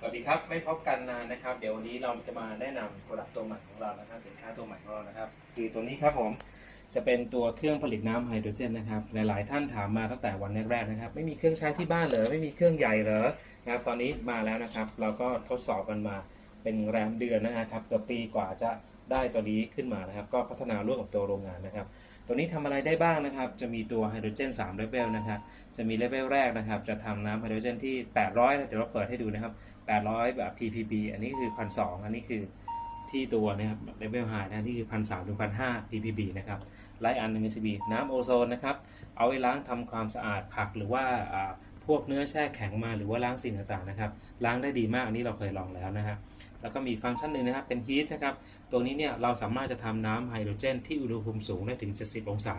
สวัสดีครับ ไม่พบกันนานนะครับ เดี๋ยววันนี้เราจะมาแนะนำโปรดักต์ตัวใหม่ของเรานะครับสินค้าตัวใหม่ของเรานะครับ คือตัวนี้ครับผมจะเป็นตัวเครื่องผลิตน้ำไฮโดรเจนนะครับหลายๆ ท่านถามมาตั้งแต่วันแรกๆนะครับ ไม่มีเครื่องใช้ที่บ้านเหรอไม่มีเครื่องใหญ่เหรอนะครับตอนนี้มาแล้วนะครับ เราก็ทดสอบกันมาเป็นแรมเดือนนะครับเกือบปีกว่าจะได้ตัวนี้ขึ้นมานะครับ ก็พัฒนาร่วมกับตัวโรงงานนะครับ ตัวนี้ทำอะไรได้บ้างนะครับ จะมีตัวไฮโดรเจน3เลเวลนะครับ จะมีเลเวลแรกนะครับ จะทำน้ำไฮโดรเจนที่ 800เดี๋ยวเราเปิดให้ดูนะครับ 800 แบบ ppb อันนี้คือ1,200อันนี้คือที่ตัวนะครับเลเวลไฮนะที่คือ1,300ถึง1,500 ppb นะครับไลอันหนึ่งก็จะมีน้ำโอโซนนะครับ เอาไว้ล้างทำความสะอาดผักหรือว่าอ่าพวกเนื้อแช่แข็งมาหรือว่าล้างสิ่งต่างๆนะครับ ล้างได้ดีมากอันนี้เราเคยลองแล้วนะฮะ แล้วก็มีฟังก์ชันหนึ่งนะครับเป็นฮีทนะครับ ตัวนี้เนี่ยเราสามารถจะทำน้ำไฮโดรเจน ที่อุณหภูมิสูงได้ถึง 70 องศา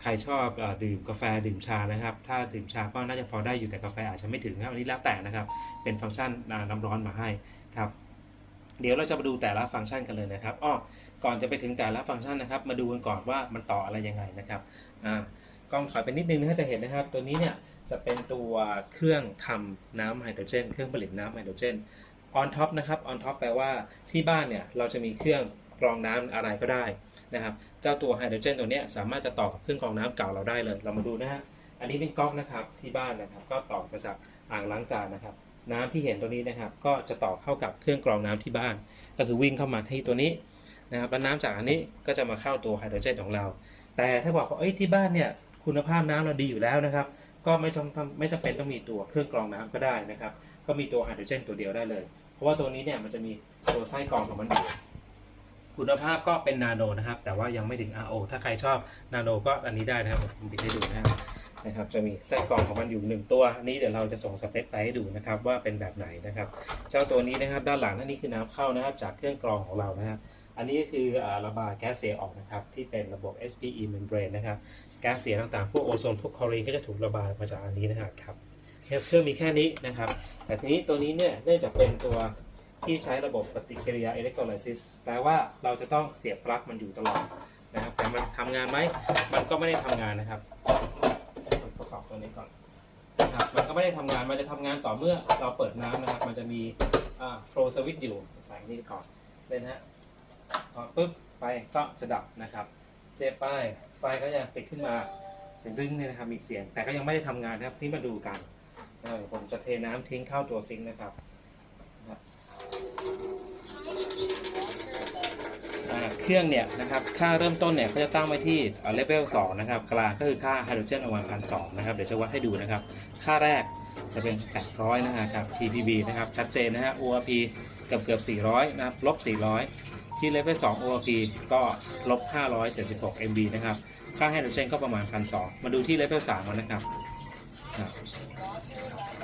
ใครชอบอดื่มกาแฟดื่มชานะครับ ถ้าดื่มชาก็น่าจะพอได้อยู่แต่กาแฟอาจจะไม่ถึงครับอันนี้แล้วแต่นะครับ เป็นฟังก์ชันน้ำร้อนมาให้ครับ เดี๋ยวเราจะมาดูแต่ละฟังก์ชันกันเลยนะครับอ้อก่อนจะไปถึงแต่ละฟังก์ชันนะครับ มาดูกันก่อนว่ามันต่ออะไรยังไงนะครับอ่ากล้องถอยไปนิดนึงนะจะเห็นนะครับ ตัวนี้เนี่ยจะเป็นตัวเครื่องทำน้ำไฮโดรเจน เครื่องผลิตน้ำไฮโดรเจน on top นะครับ on top แปลว่าที่บ้านเนี่ยเราจะมีเครื่องกรองน้ำอะไรก็ได้นะครับเจ้าตัวไฮโดรเจนตัวนี้สามารถจะต่อกับเครื่องกรองน้ำเก่าเราได้เลย เรามาดูนะฮะอันนี้เป็นก๊อกนะครับที่บ้านนะครับ ก็ต่อมาจากอ่างล้างจานนะครับ น้ำที่เห็นตัวนี้นะครับ ก็จะต่อเข้ากับเครื่องกรองน้ำที่บ้าน ก็คือวิ่งเข้ามาที่ตัวนี้นะครับแล้วน้ำจากอันนี้ก็จะมาเข้าตัวไฮโดรเจนของเรา แต่ถ้าบอกว่าเอ้ยที่บ้านเนี่ยคุณภาพน้ำเราดีอยู่แล้วนะครับ ก็ไม่จำไม่จำเป็นต้องมีตัวเครื่องกรองน้ำก็ได้นะครับ ก็มีตัวไฮโดรเจนตัวเดียวได้เลย เพราะว่าตัวนี้เนี่ยมันจะมีตัวไส้กรองของมันอยู่คุณภาพก็เป็นนาโนนะครับ แต่ว่ายังไม่ถึง RO ถ้าใครชอบนาโนก็อันนี้ได้นะครับผมปิดให้ดูนะครับนะครับ จะมีไส้กรองของมันอยู่หนึ่งตัวอันนี้เดี๋ยวเราจะส่งสเปคไปให้ดูนะครับ ว่าเป็นแบบไหนนะครับ เจ้าตัวนี้นะครับด้านหลังนั่นนี่คือน้ำเข้านะครับ จากเครื่องกรองของเรานะครับอันนี้ก็คือระบายแก๊สเสียออกนะครับที่เป็นระบบ SPE membrane นะครับแก๊สเสียต่างๆพวกโอโซนพวกคลอรีนก็จะถูกระบายออกมาจากอันนี้นะครับ เครื่องมีแค่นี้นะครับ แต่ทีนี้ตัวนี้เนี่ยเนื่องจากเป็นตัวที่ใช้ระบบปฏิกิริยาอิเล็กโทรไลซิสแปลว่าเราจะต้องเสียบปลั๊กมันอยู่ตลอดนะครับแต่มันทำงานไหมมันก็ไม่ได้ทำงานนะครับประกอบตัวนี้ก่อนนะครับมันก็ไม่ได้ทำงานมันจะทำงานต่อเมื่อเราเปิดน้ำนะครับ มันจะมีอ่าโฟลสวิตช์อยู่ใส่นี่ก่อนเลยนะฮะพอปุ๊บไฟก็จะดับนะครับเซฟไปไฟก็จะติดขึ้นมาเสียงดึงเนี่ยนะครับมีเสียงแต่ก็ยังไม่ได้ทำงานนะครับที่มาดูกัน ผมจะเทน้ำทิ้งเข้าตัวซิงค์นะครับเครื่องเนี่ยนะครับค่าเริ่มต้นเนี่ยเขาจะตั้งไว้ที่เลเวล2นะครับกลางก็คือค่าไฮโดรเจนประมาณพันสองนะครับเดี๋ยวจะวัดให้ดูนะครับ ค่าแรกจะเป็น 800 นะครับ ppb นะครับชัดเจนนะฮะ ORP เกือบเกือบ 400 นะครับลบ 400 ที่เลเวล2 ORP ก็ลบ 576 MB นะครับ ค่าไฮโดรเจนก็ประมาณ 1,200 มาดูที่เลเวล3กันนะครับ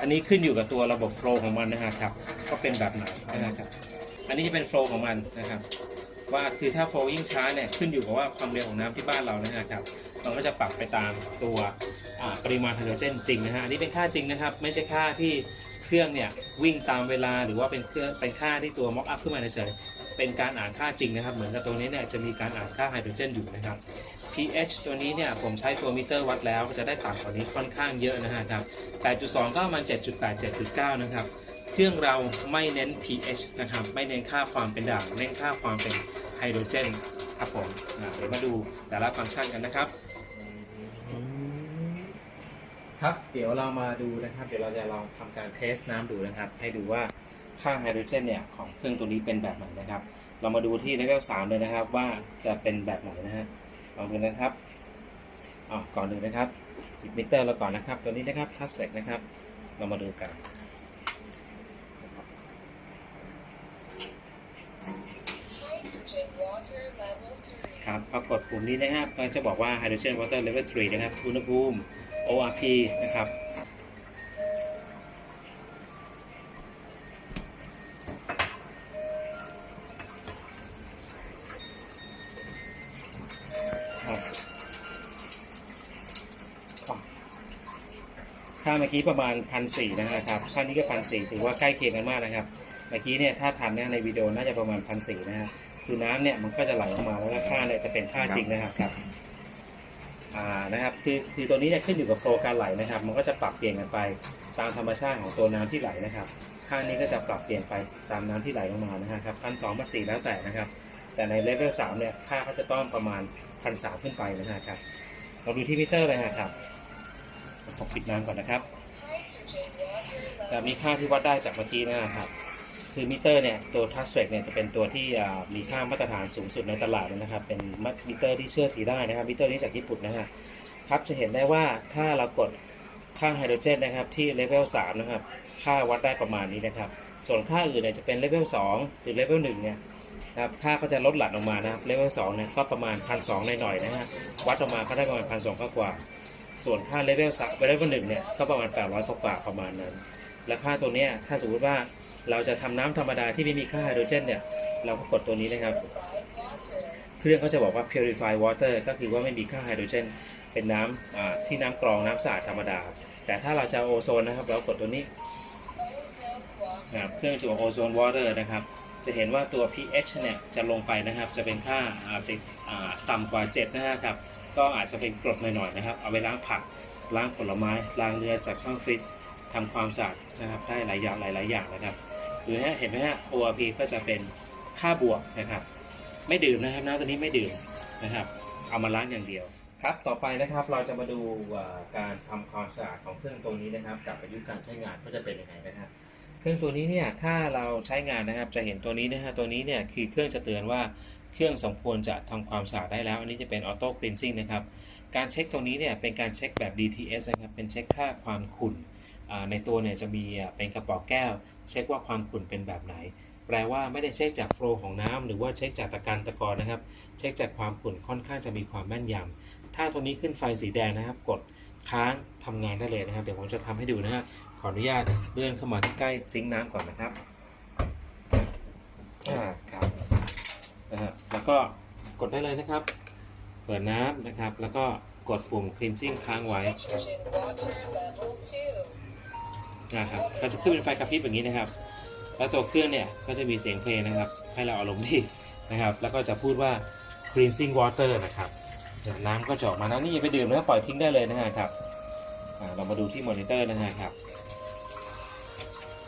อันนี้ขึ้นอยู่กับตัวระบบโฟลของมันนะครับ ก็เป็นแบบไหนนะครับ อันนี้จะเป็นโฟลของมันนะครับ ว่าคือถ้าโฟลยิ่งช้าเนี่ยขึ้นอยู่กับว่าความเร็วของน้ำที่บ้านเรานะครับมันก็จะปรับไปตามตัวปริมาณไฮโดรเจนจริงนะฮะอันนี้เป็นค่าจริงนะครับ ไม่ใช่ค่าที่เครื่องเนี่ยวิ่งตามเวลาหรือว่าเป็นเครื่องเป็นค่าที่ตัวม็อกอัพขึ้นมาเฉยเป็นการอ่านค่าจริงนะครับ เหมือนกับตรงนี้เนี่ยจะมีการอ่านค่าไฮโดรเจนอยู่นะครับ pH ตัวนี้เนี่ยผมใช้ตัวมิเตอร์วัดแล้วจะได้ต่ำกว่านี้ค่อนข้างเยอะนะฮะครับ 8.2 ก็ประมาณ7.8 7.9 นะครับ เครื่องเราไม่เน้น pH นะครับ ไม่เน้นค่าความเป็นด่าง เน้นค่าความเป็นไฮโดรเจนครับผมเดี๋ยวมาดูแต่ละฟังก์ชันกันนะครับ ครับ เดี๋ยวเรามาดูนะครับ เดี๋ยวเราจะลองทำการเทสน้ำดูนะครับ ให้ดูว่าค่าไฮโดรเจนเนี่ยของเครื่องตัวนี้เป็นแบบไหนนะครับ เรามาดูที่เลเวล3เลยนะครับว่าจะเป็นแบบไหนนะฮะ ลองดูนะครับอ๋อก่อนหนึ่งนะครับปิดมิเตอร์เราก่อนนะครับ ตัวนี้นะครับทัสเ e กนะครับ เรามาดูกันครับครับพอกดปุ่มนี้นะครับมันจะบอกว่า hydrogen water level 3 นะครับ อุณหภูมิ ORP นะครับ เมื่อกี้ประมาณพันสี่นะครับค่านี้ก็พันสี่ถือว่าใกล้เคียงกันมากนะครับ เมื่อกี้เนี่ยถ้าทันเนี่ยในวิดีโอน่าจะประมาณพันสี่นะครับคือน้ำเนี่ยมันก็จะไหลออกมาแล้วก็ค่าเนี่ยจะเป็นค่าจริงนะครับครับอ่านะครับคือคือตัวนี้เนี่ยขึ้นอยู่กับโฟล์การไหลนะครับ มันก็จะปรับเปลี่ยนกันไปตามธรรมชาติของตัวน้ำที่ไหลนะครับค่านี้ก็จะปรับเปลี่ยนไปตามน้ำที่ไหลลงมานะครับพันสองพันสี่แล้วแต่นะครับ แต่ในเลเวลสามเนี่ยค่าก็จะต้องประมาณพันสามขึ้นไปนะครับเราดูที่มิเตอร์เลยนะครับ ผมปิดน้ำก่อนนะครับจะมีค่าที่วัดได้จากเมื่อกี้นะครับคือมิเตอร์เนี่ยตัวทัชเ r กเนี่ยจะเป็นตัวที่มีค่ามาตรฐานสูงสุดในตลาดเลยนะครับ เป็นมิเตอร์ที่เชื่อถือได้นะครับมิเตอร์นี้จากญี่ปุ่นนะฮะครับจะเห็นได้ว่าถ้าเรากดค่าไฮโดรเจนนะครับที่เลเวล3นะครับค่าวัดได้ประมาณนี้นะครับ ส่วนค่าอื่นเนี่ยจะเป็นเลเวล2หรือเลเวล1เนี่ยครับค่าก็จะลดหลั่นออกมานะครับเลเวล2เนี่ยก็ประมาณพันสองหน่อยๆนะฮะวัดออกมาก็ได้ประมาณพันสองกว่า ส่วนค่าเลเวล3เลเวล1เนี่ยก็ประมาณ 800กว่าประมาณนั้น และค่าตัวเนี้ยถ้าสมมติว่าเราจะทำน้ำธรรมดาที่ไม่มีค่าไฮโดรเจนเนี่ยเราก็กดตัวนี้นะครับ เครื่องเขาจะบอกว่า purify water ก็คือว่าไม่มีค่าไฮโดรเจน เป็นน้ำที่น้ำกรองน้ำสะอาดธรรมดา แต่ถ้าเราจะโอโซนนะครับ เรากดตัวนี้นะครับเครื่องจะบอกโอโซน water นะครับจะเห็นว่าตัว pH เนี่ยจะลงไปนะครับ จะเป็นค่าติดอ่าต่ำกว่า 7 นะครับ ก็อาจจะเป็นกรดหน่อยๆนะครับ เอาไปล้างผักล้างผลไม้ล้างเนื้อจากช่องฟรีซทำความสะอาดนะครับได้หลายอย่างหลายๆอย่างนะครับหรือฮะเห็นไหมฮะ ORP ก็จะเป็นค่าบวกนะครับ ไม่ดื่มนะครับน้ำตัวนี้ไม่ดื่มนะครับ เอามาล้างอย่างเดียวครับต่อไปนะครับเราจะมาดูการทำความสะอาดของเครื่องตัวนี้นะครับ กับอายุการใช้งานก็จะเป็นยังไงนะครับเครื่องตัวนี้เนี่ยถ้าเราใช้งานนะครับจะเห็นตัวนี้นะฮะตัวนี้เนี่ยคือเครื่องจะเตือนว่า เครื่องสมควรจะทำความสะอาดได้แล้ว อันนี้จะเป็นออโต้คลีนซิ่งนะครับ การเช็คตรงนี้เนี่ยเป็นการเช็คแบบ DTS นะครับ เป็นเช็คค่าความขุ่นในตัวเนี่ยจะมีเป็นกระป๋องแก้ว เช็คว่าความขุ่นเป็นแบบไหน แปลว่าไม่ได้เช็คจากโฟลของน้ำหรือว่าเช็คจากตะการตะกอนนะครับ เช็คจากความขุ่นค่อนข้างจะมีความแม่นยำถ้าตรงนี้ขึ้นไฟสีแดงนะครับ กดค้างทำงานได้เลยนะครับ เดี๋ยวผมจะทำให้ดูนะฮะขออนุญาตเลื่อนเข้ามาที่ใกล้ซิงค์น้ำก่อนนะครับอ่าครับ นะฮะแล้วก็กดได้เลยนะครับ เปิดน้ำนะครับ แล้วก็กดปุ่ม cleansing ค้างไว้นะครับก็จะขึ้นเป็นไฟกระพริบอย่างนี้นะครับ แล้วตัวเครื่องเนี่ยก็จะมีเสียงเพลงนะครับ ให้เราอารมณ์ดีนะครับ แล้วก็จะพูดว่า cleansing water นะครับน้ำก็จะออกมานะนี่อย่าไปดื่มนะปล่อยทิ้งได้เลยนะครับเรามาดูที่มอนิเตอร์นะครับ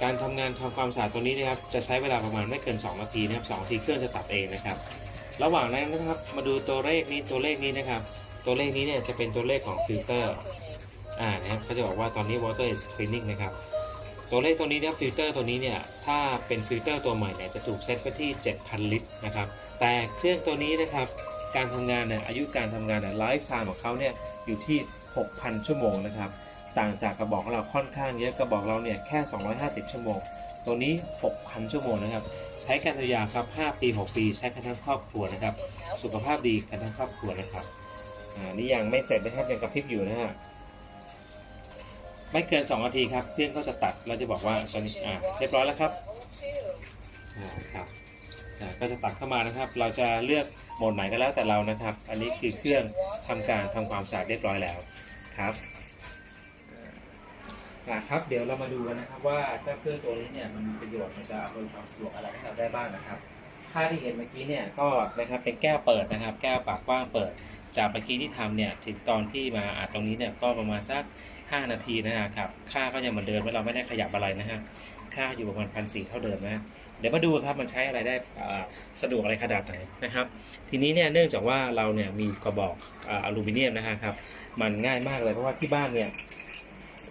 การทำงานทำความสะอาดตัวนี้นะครับจะใช้เวลาประมาณไม่เกิน 2 นาทีนะครับ2นาทีเครื่องจะตัดเองนะครับ ระหว่างนั้นนะครับมาดูตัวเลขนี้ตัวเลขนี้นะครับ ตัวเลขนี้เนี่ยจะเป็นตัวเลขของฟิลเตอร์อ่านะครับเขาจะบอกว่าตอนนี้ water is cleaning นะครับตัวเลขตัวนี้เนี่ยฟิลเตอร์ตัวนี้เนี่ยถ้าเป็นฟิลเตอร์ตัวใหม่เนี่ยจะถูกเซตไปที่ 7,000 ลิตรนะครับแต่เครื่องตัวนี้นะครับการทำงานเนี่ยอายุการทำงานเนี่ยไลฟ์ไทม์ของเขาเนี่ยอยู่ที่ 6,000 ชั่วโมงนะครับ ต่างจากกระบอกของเราค่อนข้างเยอะกระบอกเราเนี่ยแค่ 250 ชั่วโมง ตัวนี้ 6,000 ชั่วโมงนะครับ ใช้กันยาวครับ 5 ปี 6 ปีใช้กันทั้งครอบครัวนะครับ สุขภาพดีกันทั้งครอบครัวนะครับอ่านี่ยังไม่เสร็จนะครับยังกระพริบอยู่นะฮะไม่เกิน2นาทีครับเครื่องก็จะตัดเราจะบอกว่าตอนนี้อ่าเรียบร้อยแล้วครับอ่าครับอ่าก็จะตัดเข้ามานะครับ เราจะเลือกโหมดไหนก็แล้วแต่เรานะครับ อันนี้คือเครื่องทำการทำความสะอาดเรียบร้อยแล้วครับ ครับ เดี๋ยวเรามาดูกันนะครับว่าเจ้าเครื่องตัวนี้เนี่ยมันมีประโยชน์มันจะอำนวยความสะดวกอะไรให้เราได้บ้างนะครับ ค่าที่เห็นเมื่อกี้เนี่ยก็นะครับเป็นแก้วเปิดนะครับ แก้วปากกว้างเปิด จากเมื่อกี้ที่ทำเนี่ยถึงตอนที่มาอัดตรงนี้เนี่ยก็ประมาณสัก 5 นาทีนะครับ ค่าก็ยังเหมือนเดิมว่าเราไม่ได้ขยับอะไรนะฮะ ค่าอยู่ประมาณพันสี่เท่าเดิมนะเดี๋ยวมาดูครับมันใช้อะไรได้สะดวกอะไรขนาดไหนนะครับ ทีนี้เนี่ยเนื่องจากว่าเราเนี่ยมีกระบอกออลูมิเนียมนะครับ มันง่ายมากเลยเพราะว่าที่บ้านเนี่ย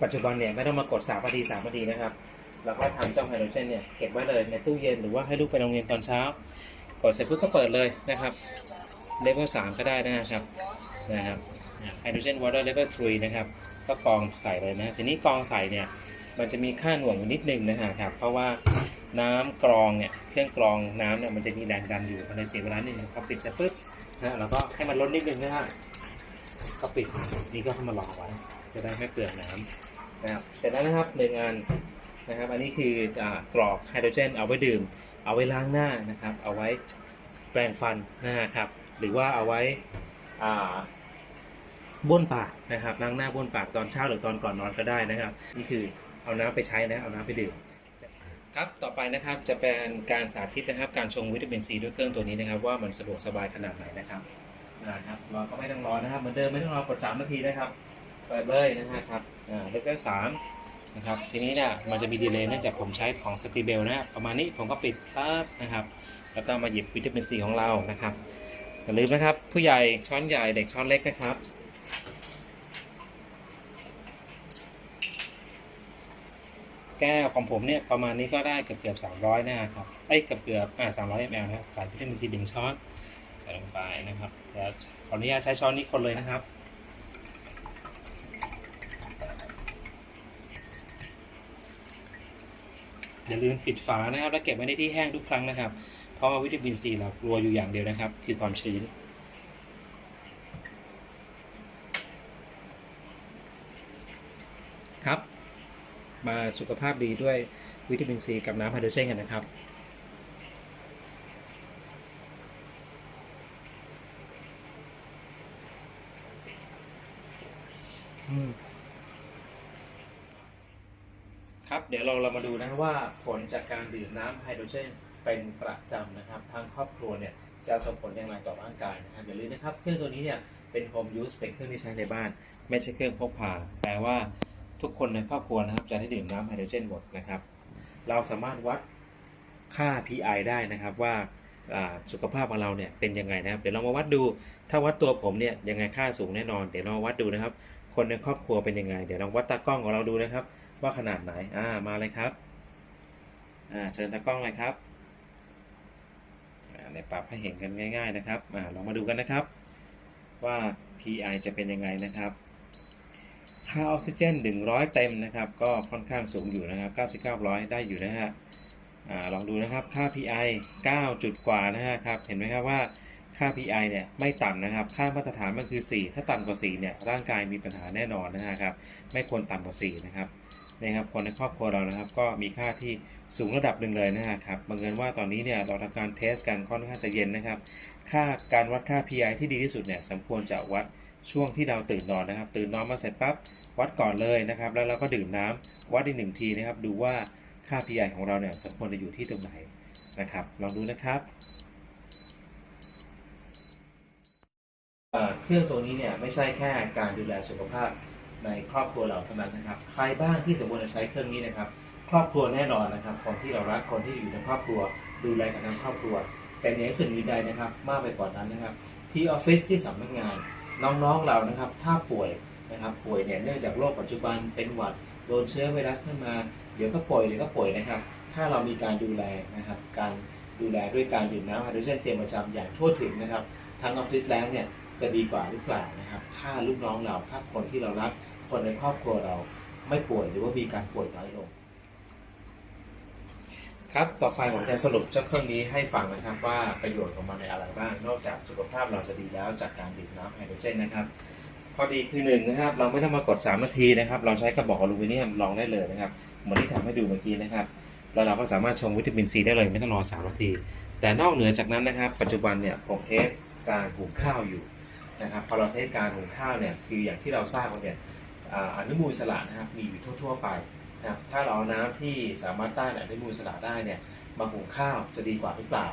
ปัจจุบันเนี่ยไม่ต้องมากด3นาที3นาทีนะครับ เราก็ทำเจ้าไฮโดรเจนเนี่ยเก็บไว้เลยในตู้เย็นหรือว่าให้ลูกไปโรงเรียนตอนเช้า กดเสร็จปุ๊บก็เปิดเลยนะครับเลเวล3ก็ได้นะครับนะครับไฮโดรเจนวอเตอร์เลเวล3นะครับก็กรองใส่เลยนะทีนี้กรองใส่เนี่ยมันจะมีค่าหน่วงอยู่นิดนึงนะครับเพราะว่าน้ำกรองเนี่ยเครื่องกรองน้ำเนี่ยมันจะมีแรงดันอยู่มันเลยเสียเวลานิดนึงพอปิดเสร็จปุ๊บนะเราก็ให้มันลดนิดนึงนะฮะก็ปิดนี่ก็ให้มันรอไว้จะได้ไม่เปลืองน้ำ นะครับเสร็จแล้วนะครับหนึ่งอันนะครับ อันนี้คืออกรอกไฮโดรเจน เอาไว้ดื่ม เอาไว้ล้างหน้านะครับ เอาไว้แปรงฟันนะครับ หรือว่าเอาไว้บ้วนปากนะครับล้างหน้าบ้วนปากตอนเช้าหรือตอนก่อนนอนก็ได้นะครับ นี่คือเอาน้ำไปใช้นะเอาน้ำไปดื่มครับต่อไปนะครับจะเป็นการสาธิตนะครับ การชงวิตามินซีด้วยเครื่องตัวนี้นะครับ ว่ามันสะดวกสบายขนาดไหนนะครับนะครับเราก็ไม่ต้องรอนะครับเหมือนเดิมไม่ต้องรอกด3นาทีนะครับ เปิดเลยนะฮะครับอ่าเลเวลสามนะครับทีนี้เนี่ยมันจะมีดีเลย์เนื่องจากผมใช้ของสตีเบลนะครับประมาณนี้ผมก็ปิดปั๊บนะครับ แล้วก็มาหยิบวิตามินซีของเรานะครับอย่าลืมนะครับ ผู้ใหญ่ช้อนใหญ่เด็กช้อนเล็กนะครับแก้วของผมเนี่ยประมาณนี้ก็ได้เกือบเกือบสามร้อยนะครับไอ้ยเกือบเกือบอ่าสามร้อยมลนะครับใส่วิตามินซีหนึ่งช้อนใส่ลงไปนะครับเดี๋ยวขออนุญาตใช้ช้อนนี้คนเลยนะครับ อย่าลืมปิดฝานะครับ และเก็บไว้ในที่แห้งทุกครั้งนะครับ เพราะว่าวิตามินซีเรากลัวอยู่อย่างเดียวนะครับ คือความชื้น ครับ มาสุขภาพดีด้วยวิตามินซีกับน้ำไฮโดรเจนกันนะครับ เดี๋ยวเราเรามาดูนะครับว่าผลจากการดื่มน้ำไฮโดรเจนเป็นประจำนะครับทางครอบครัวเนี่ยจะส่งผลอย่างไรต่อร่างกายนะครับอย่าลืมนะครับเครื่องตัวนี้เนี่ยเป็น home use เป็นเครื่องที่ใช้ในบ้าน ไม่ใช่เครื่องพกพาแปลว่าทุกคนในครอบครัวนะครับจะได้ดื่มน้ำไฮโดรเจนหมดนะครับ เราสามารถวัดค่า PI ได้นะครับว่าสุขภาพของเราเนี่ยเป็นยังไงนะครับเดี๋ยวเรามาวัดดูถ้าวัดตัวผมเนี่ยยังไงค่าสูงแน่นอน เดี๋ยวเราวัดดูนะครับ คนในครอบครัวเป็นยังไง เดี๋ยวลองวัดตากล้องของเราดูนะครับ ว่าขนาดไหน อ่า มาเลยครับ อ่า เชิญตากล้องเลยครับ อ่าในปรับให้เห็นกันง่าย ๆนะครับ อ่า ลองมาดูกันนะครับ ว่า PI จะเป็นยังไงนะครับ ค่าออกซิเจน 100 เต็มนะครับ ก็ค่อนข้างสูงอยู่นะครับ 9900 ได้อยู่นะฮะ อ่า ลองดูนะครับ ค่า PI 9 จุดกว่านะฮะครับ เห็นไหมครับว่าค่า PI เนี่ยไม่ต่ำนะครับ ค่ามาตรฐานมันคือ 4 ถ้าต่ำกว่า 4 เนี่ย ร่างกายมีปัญหาแน่นอนนะฮะครับ ไม่ควรต่ำกว่า 4 นะครับ นะครับคนในครอบครัวเรานะครับ ก็มีค่าที่สูงระดับหนึ่งเลยนะครับบังเอิญว่าตอนนี้เนี่ยเราทำการเทสกันค่อนข้างจะเย็นนะครับ ค่าการวัดค่า PI ที่ดีที่สุดเนี่ยสมควรจะวัดช่วงที่เราตื่นนอนนะครับ ตื่นนอนมาเสร็จปั๊บวัดก่อนเลยนะครับ แล้วเราก็ดื่มน้ำวัดอีกหนึ่งทีนะครับ ดูว่าค่า PI ของเราเนี่ยสมควรจะอยู่ที่ตรงไหนนะครับ ลองดูนะครับเครื่องตัวนี้เนี่ยไม่ใช่แค่การดูแลสุขภาพ ในครอบครัวเราเท่านั้นนะครับ ใครบ้างที่สมควรจะใช้เครื่องนี้นะครับ ครอบครัวแน่นอนนะครับ คนที่เรารักคนที่อยู่ในครอบครัว ดูแลกันทั้งครอบครัว แต่ในสิ่งอื่นใดนะครับ มากไปกว่านั้นนะครับ ที่ออฟฟิศที่สำนักงาน น้องๆเรานะครับ ถ้าป่วยนะครับ ป่วยเนี่ยเนื่องจากโรคปัจจุบันเป็นหวัดโดนเชื้อไวรัสเข้ามา เดี๋ยวก็ป่วยเดี๋ยวก็ป่วยนะครับ ถ้าเรามีการดูแลนะครับ การดูแลด้วยการดื่มน้ำไฮโดรเจนเต็มประจำอย่างทั่วถึงนะครับ ทั้งออฟฟิศแล้วเนี่ย จะดีกว่าหรือเปล่านะครับ ถ้าลูกน้องเราถ้าคนที่เรารัก คนในครอบครัวเราไม่ป่วยหรือว่ามีการป่วยน้อยลง ครับต่อไปผมจะสรุปเจ้าเครื่องนี้ให้ฟังนะครับว่าประโยชน์ของมันในอะไรบ้าง นอกจากสุขภาพเราจะดีแล้วจากการดื่มน้ำไฮโดรเจนนะครับข้อดีคือหนึ่งนะครับ เราไม่ต้องมากด 3 นาทีนะครับ เราใช้กระบอกอลูมิเนียมรองได้เลยนะครับเหมือนที่ทำให้ดูเมื่อกี้นะครับแล้วเราก็สามารถชงวิตามินซีได้เลยไม่ต้องรอ 3 นาที แต่นอกเหนือจากนั้นนะครับ ปัจจุบันเนี่ยผมเทสการหุงข้าวอยู่ นะครับพอเราเทสการหุงข้าวเนี่ยคืออย่างที่เราทราบกันเนี่ยอ่าอนุมูลสระนะครับมีอยู่ทั่ว ๆ ไปนะครับถ้าเราเอาน้ำที่สามารถต้านอนุมูลสระได้เนี่ยมาหุงข้าวจะดีกว่าหรือเปล่า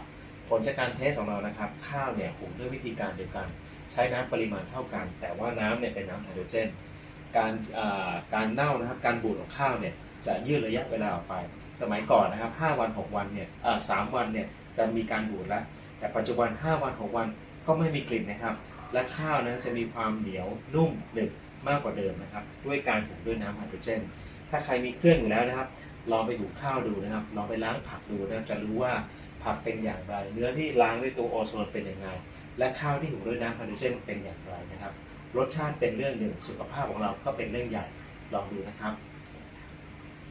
ผลจากการเทสของเรานะครับ ข้าวเนี่ยหุงด้วยวิธีการเดียวกัน ใช้น้ำปริมาณเท่ากัน แต่ว่าน้ำเนี่ยเป็นน้ำไฮโดรเจน การการเน่านะครับการบูดของข้าวเนี่ยจะยืดระยะเวลาออกไป สมัยก่อนนะครับ 5 วัน 6 วันเนี่ยสามวันเนี่ยจะมีการบูดแล้ว แต่ปัจจุบัน 5 วัน 6 วันก็ไม่มีกลิ่นนะครับ และข้าวนะจะมีความเหนียวนุ่มหนึบมากกว่าเดิมนะครับ ด้วยการหุงด้วยน้ำไฮโดรเจน ถ้าใครมีเครื่องอยู่แล้วนะครับ ลองไปหุงข้าวดูนะครับ ลองไปล้างผักดูนะครับจะรู้ว่าผักเป็นอย่างไร เนื้อที่ล้างด้วยตัวโอโซนเป็นอยังไงและข้าวที่หุงด้วยน้ำไฮโดรเจนเป็นอย่างไรนะครับ รสชาติเป็นเรื่องหนึ่ง สุขภาพของเราก็เป็นเรื่องใหญ่ ลองดูนะครับ